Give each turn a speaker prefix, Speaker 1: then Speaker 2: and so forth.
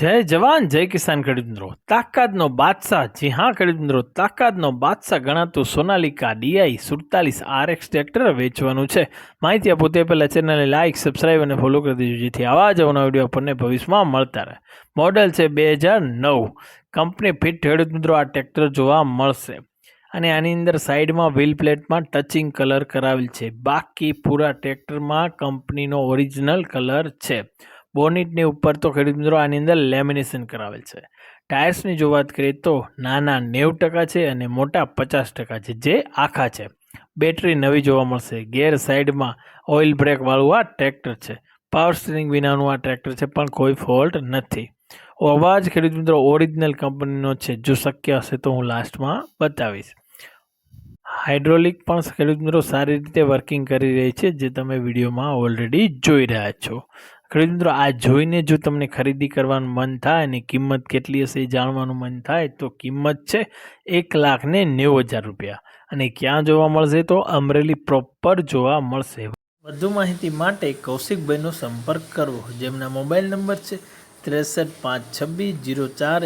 Speaker 1: જય જવાન, જય કિસાન ખેડૂત મિત્રો. તાકાતનો બાદશાહ, જી હા ખેડૂત મિત્રો, તાકાતનો બાદશાહ ગણાતું સોનાલિકા ડીઆઈ સુડતાલીસ આરએક્સ ટ્રેક્ટર વેચવાનું છે. માહિતી આપો તે પહેલાં ચેનલને લાઇક સબસ્ક્રાઇબ અને ફોલો કરી દેજો, જેથી આવા જ અવના વીડિયો આપણને ભવિષ્યમાં મળતા રહે. મોડલ છે બે હજાર નવ. કંપની ફિટ ખેડૂત મિત્રો, આ ટ્રેક્ટર જોવા મળશે. અને આની અંદર સાઈડમાં વ્હીલ પ્લેટમાં ટચિંગ કલર કરાવેલ છે. બાકી પૂરા ટ્રેક્ટરમાં કંપનીનો ઓરિજિનલ કલર છે. બોનીટની ઉપર તો ખેડૂત મિત્રો આની અંદર લેમિનેશન કરાવેલ છે. ટાયર્સની જો વાત કરીએ તો નાના નેવું ટકા છે અને મોટા પચાસ ટકા છે, જે આખા છે. બેટરી નવી જોવા મળશે. ગેર સાઈડમાં ઓઇલ બ્રેકવાળું આ ટ્રેક્ટર છે. પાવર સ્ટીરિંગ વિનાનું આ ટ્રેક્ટર છે, પણ કોઈ ફોલ્ટ નથી. અવાજ ખેડૂત મિત્રો ઓરિજિનલ કંપનીનો છે. જો શક્ય હશે તો હું લાસ્ટમાં બતાવીશ. હાઇડ્રોલિક પણ ખેડૂત મિત્રો સારી રીતે વર્કિંગ કરી રહી છે, જે તમે વિડીયોમાં ઓલરેડી જોઈ રહ્યા છો. ખેડૂત મિત્રો, આ જોઈને જો તમને ખરીદી કરવાનું મન થાય અને કિંમત કેટલી હશે એ જાણવાનું મન થાય, તો કિંમત છે એક લાખ ને નેવું હજાર રૂપિયા. અને ક્યાં જોવા મળશે તો અમરેલી પ્રોપર જોવા મળશે. વધુ માહિતી માટે કૌશિકભાઈનો સંપર્ક કરવો જેમના મોબાઈલ નંબર છે ત્રેસઠ પાંચ છવ્વીસ જીરો ચાર